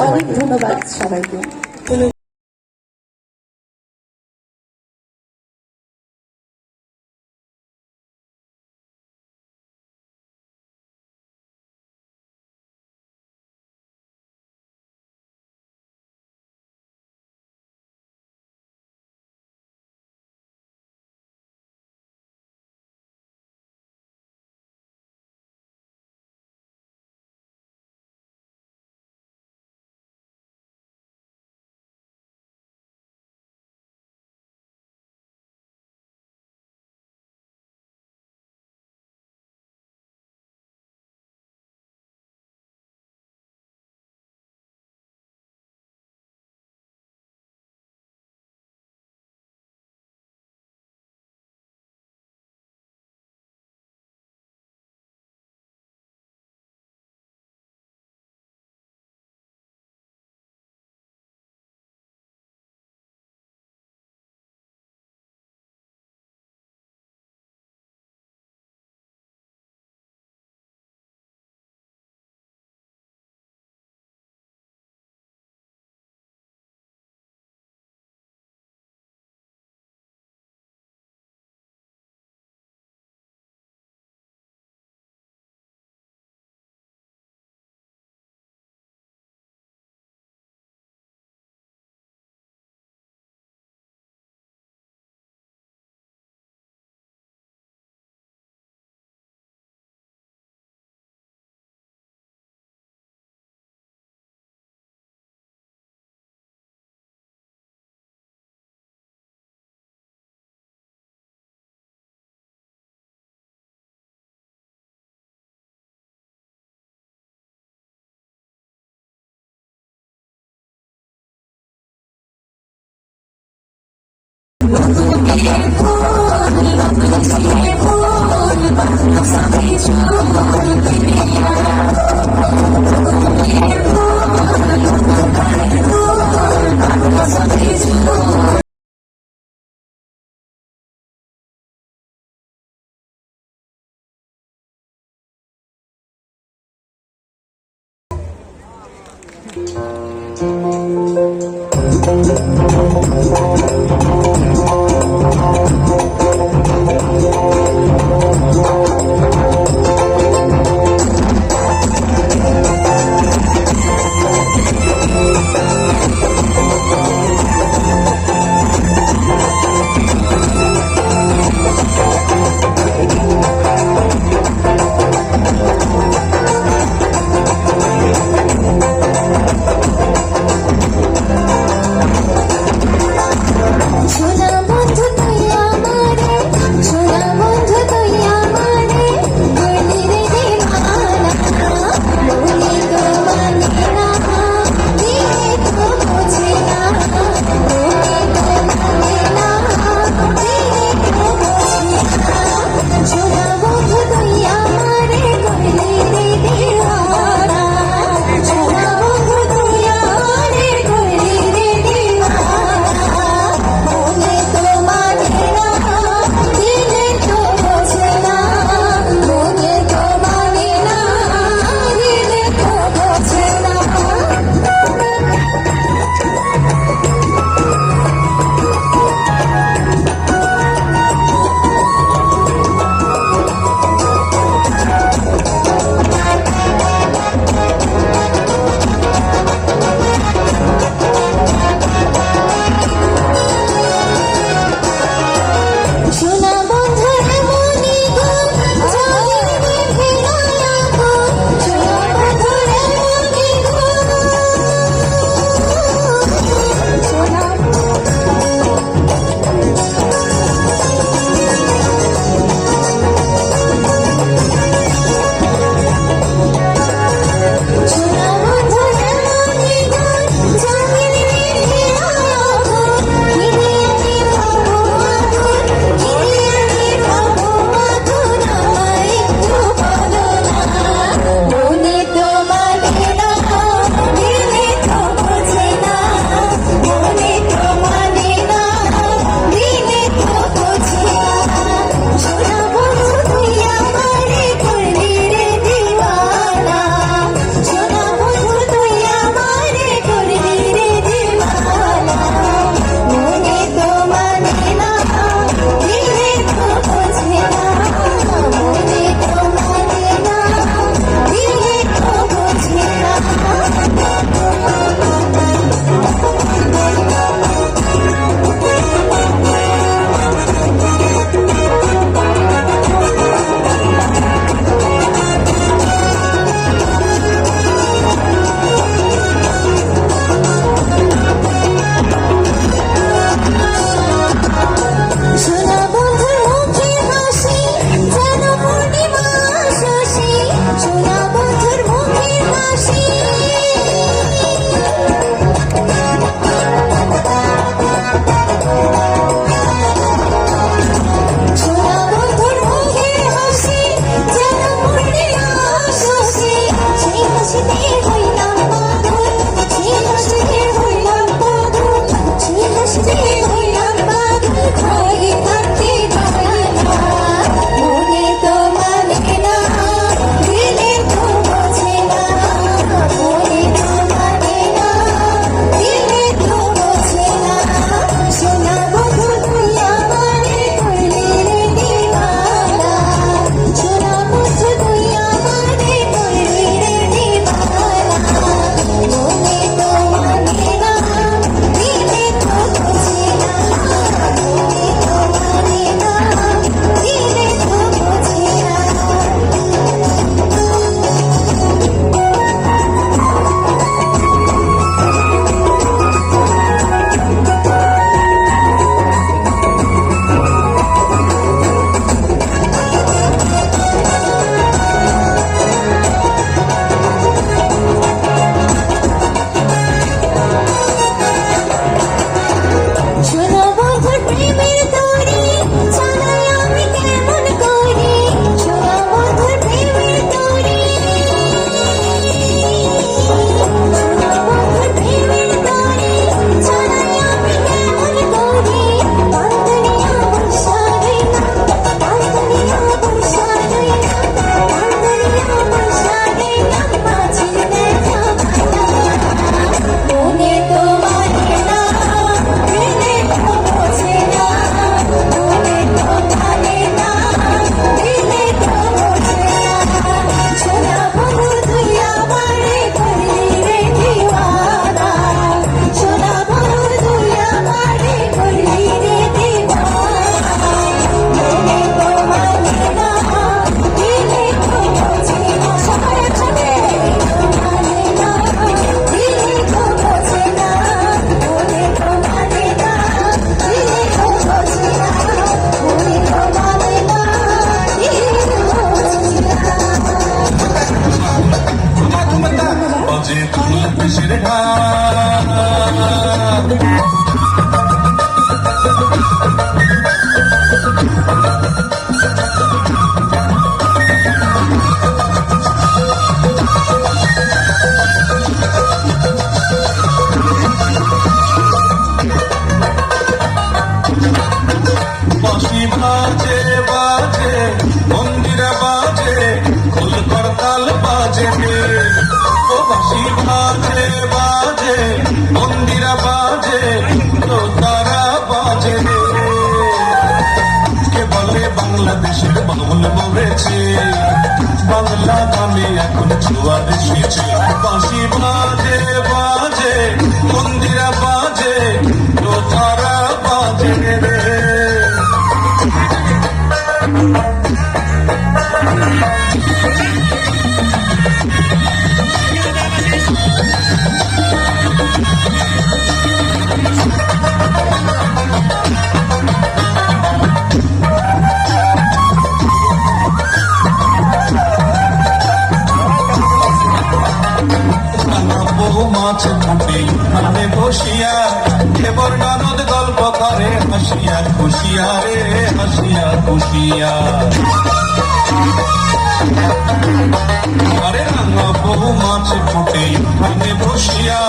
অনেক ধন্যবাদ সবাইকে। তুই আমার বাঁশি বাজে, মন্দিরে বাজে খোল করতাল বাজে ও বাঁশি বাজে বাজে, মন্দিরে বাজে তো তারা বাজে কে বলে বাংলাদেশের বাউল মরেছে? বাংলা গানে এখন জোয়ার এসেছে বাজে বাজে বহু মাছ ফুটে বসিয়া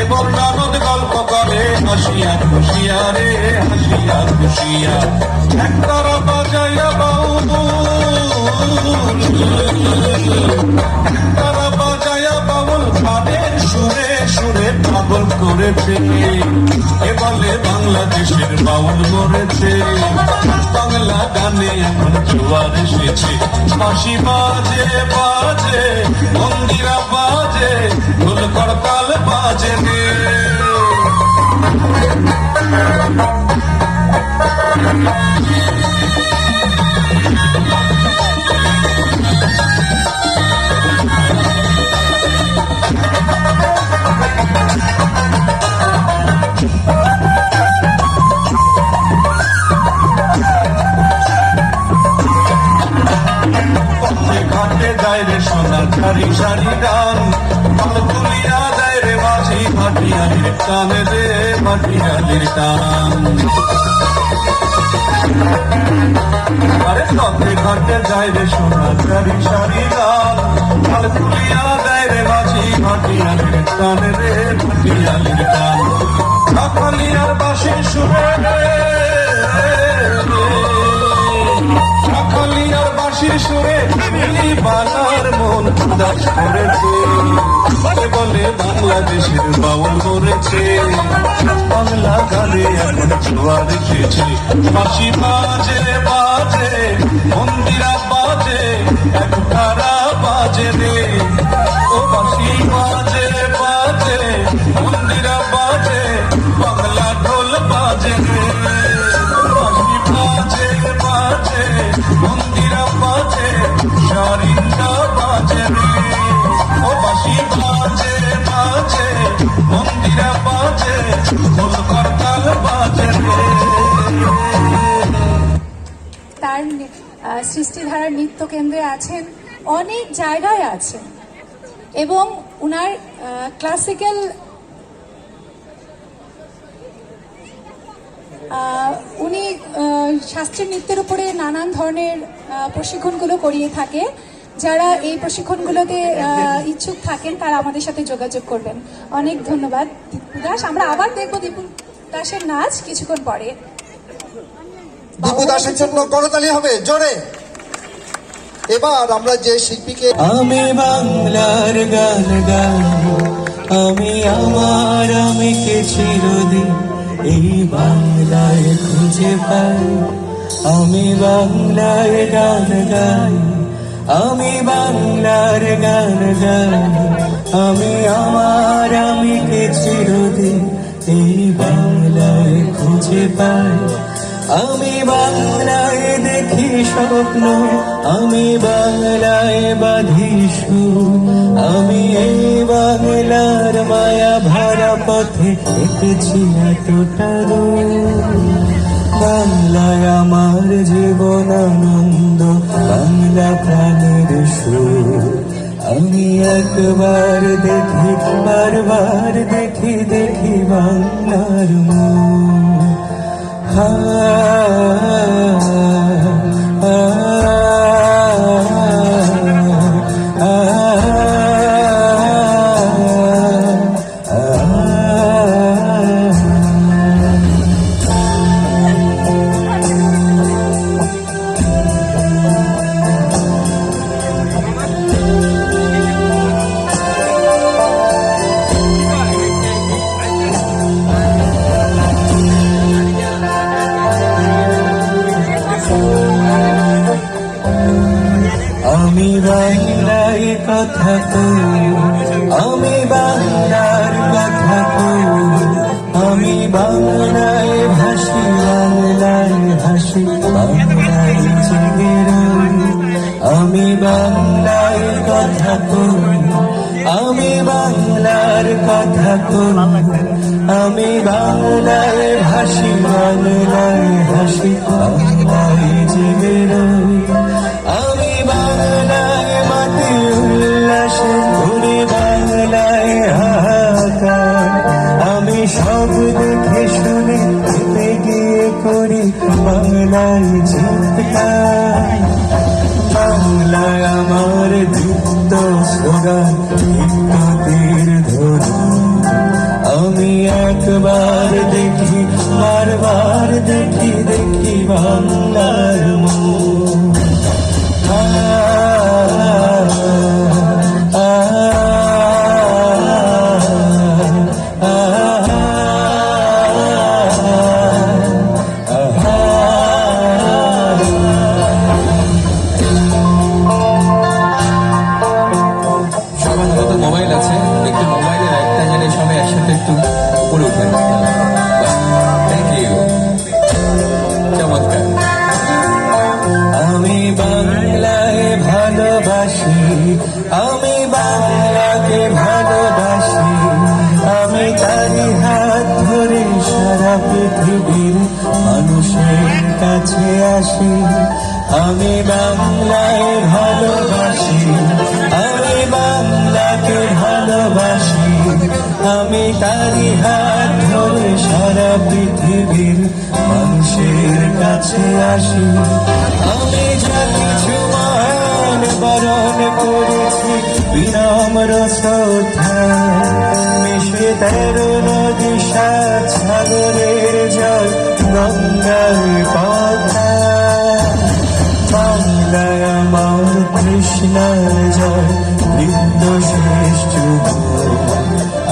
এবার ননদ গল্প করে, হাসিয়া খুশিয়া রে, হাসিয়া খুশিয়া। করেছে। এ বলে বাংলাদেশের বাউল মরেছে। বাংলা গানে এখন জোয়ার এসেছে। বাঁশি বাজে বাজে মন্দিরা বাজে ঢোল করতাল বাজে রে। সারি সারি গান। ফল তুলিয়া দেয় রে মাঝি ভাটিয়ালির টান রে ভাটিয়ালির টান। আরে পথে ঘাটে যায় রে সোনার সারি সারি গান। ফল তুলিয়া দেয় রে মাঝি ভাটিয়ালির টান রে ভাটিয়ালির টান। কাকালিয়ার বাসি সুরে সুরে মিলি বাংলার মন দাস করেছে। বলে বলে, বাংলাদেশের বাউল করেছে। বাংলা গানে এখন জোয়ার এসেছে বাসি বাজে বাজে, মন্দিরা বাজে, এক তারা বাজে রে। ও বাজে বাজে সৃষ্টিধারার নৃত্য কেন্দ্রে আছেন, অনেক জায়গায় আছেন। এবং উনার ক্লাসিক্যাল উনি শাস্ত্রীয় নৃত্যের উপরে নানান ধরনের প্রশিক্ষণগুলো করিয়ে থাকে। যারা এই প্রশিক্ষণগুলোতে ইচ্ছুক থাকেন, তারা আমাদের সাথে যোগাযোগ করবেন। অনেক ধন্যবাদ, দীপু দাস। আমরা আবার দেখব দীপু দাসের নাচ কিছুক্ষণ পরে। দীপু দাসের জন্য করতালি হবে, জোরে। এবার আমরা যে শিল্পীকে আমি বাংলার গান গাইব, আমি আমার, আমি কে চিরদিন এই বাংলায় খুঁজে পাই। আমি বাংলায় গান গাই, আমি বাংলার গান গাই। আমি আমার, আমি কে চিরদিন এই বাংলায় খুঁজে পাই। আমি বাংলায় দেখি স্বপ্ন, আমি বাংলায় বাঁধি আমি এই বাংলার মায়া ভরা পথে এঁকেছি এতটা বাংলায় আমার জীবন আনন্দ, বাংলা প্রাণের সুর। আমি একবার দেখি, বারবার দেখি দেখি বাংলার মুখ her. কোন আমি বাংলার কথা কোন আমি বাংলায় ভাসি বাংলায় হাসি যে বেরো যাকে ভালোবাসি। আমি তারি হাত ধরে সারা পৃথিবীর মানুষের কাছে আসি। আমি জানি কিছু মান বরণ করেছি, বিনম্র শ্রদ্ধা। মিশে তেরো নদী সাগরের জল, গঙ্গার পথা। বাংলায় আমার কৃষ্ণ জয় বৃত্ত শ্রেষ্ঠ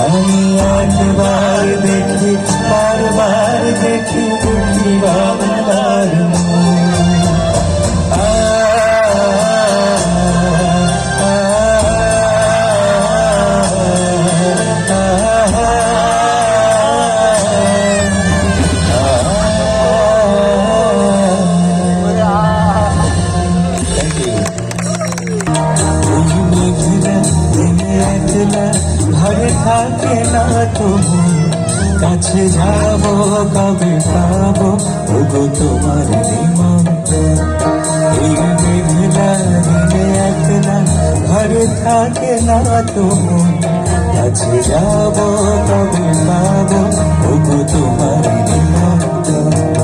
আমি একবার দেখি বারবার দেখি কাছে যাব, কবে পাব? তবু তোমার ঘরে না কাছে যাব, কবে পাব? তবু তোমার নিমন্ত্রণ।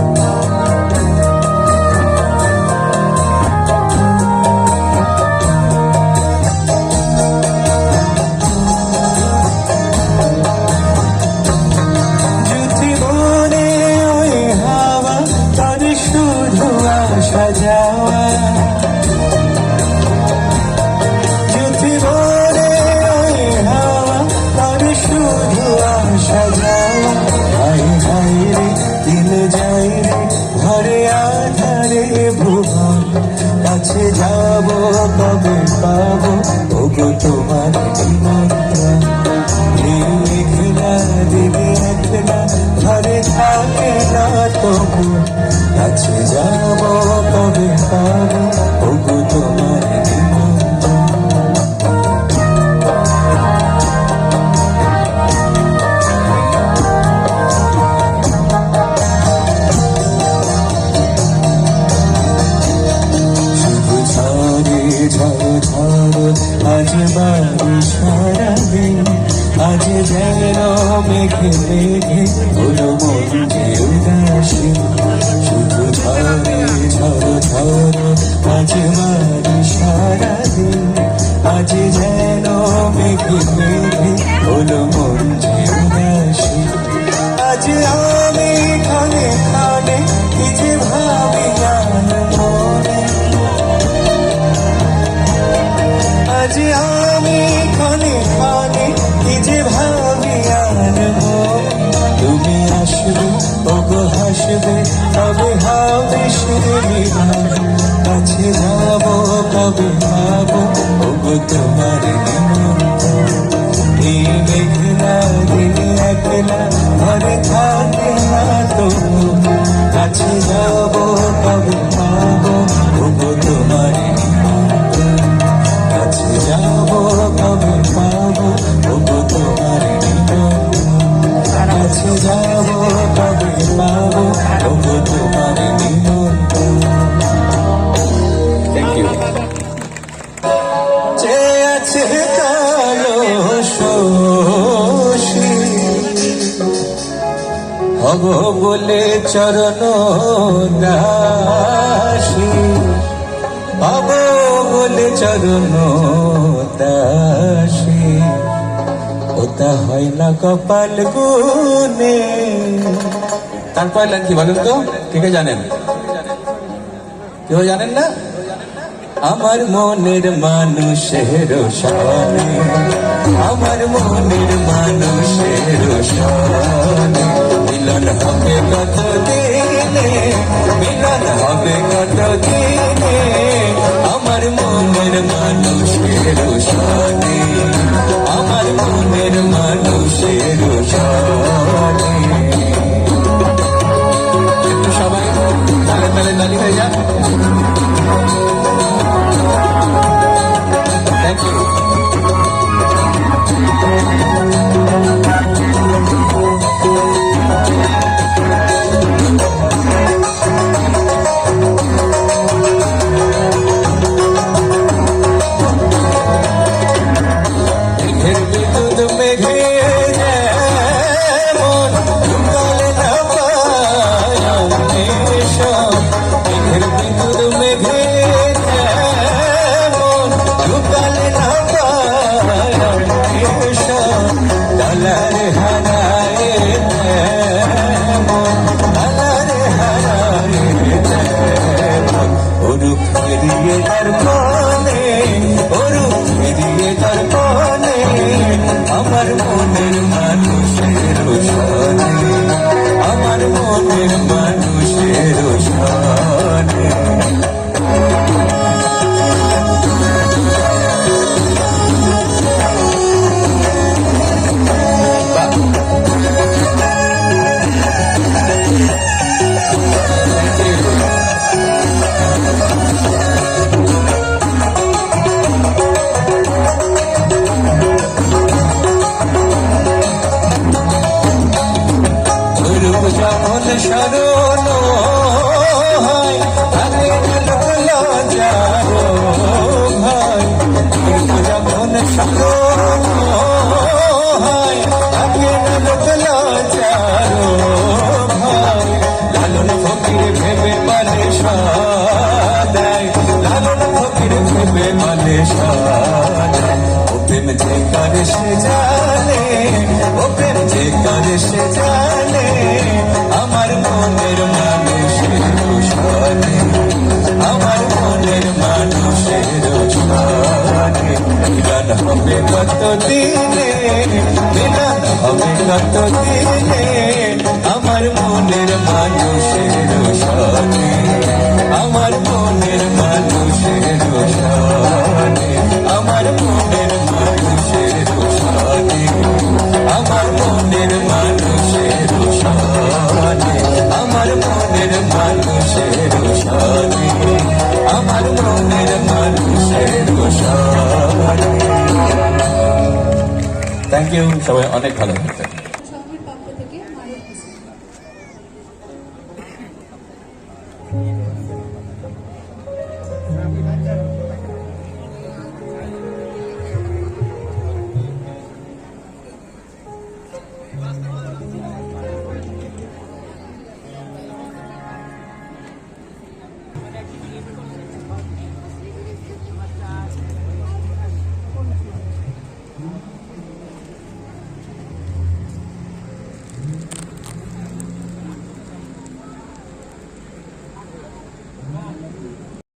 মেঘে মেঘে হলো কবে পাবো ওগো তোমার এই মেঘলা দিনে একলা ঘরে থাকে না তো কাছে যাব হব বলে চরণ দাসী। হব বলে চরণ দাসী। ওটা হয় না কপাল গুনে তারপর লাইন কি বলেন তো? কে জানেন। কেউ জানেন না? আমার মনের মানুষের সনে। আমার মনের মানুষের সনে। মিলন হবে কত দিনে মিলন হবে কত দিনে আমার মনের মানুষের সনে আমার মনের মানুষের একটু সবাই তালে থ্যাংক ইউ যে করে সে জানে, ও প্রেম যে সে জানে, আমার মনের মানুষের সনে আমার মনের মানুষের সনে মিলন হবে কত দিনে মিলন হবে কত দিনে আমার মনের মানুষের সনে আমার মনের মানুষের সনে আমার মনের মানুষের সনে আমার মনের মানুষের সনে আমার মনের মানুষের সনে থ্যাংক ইউ সবাই অনেক ভালো থাকবেন।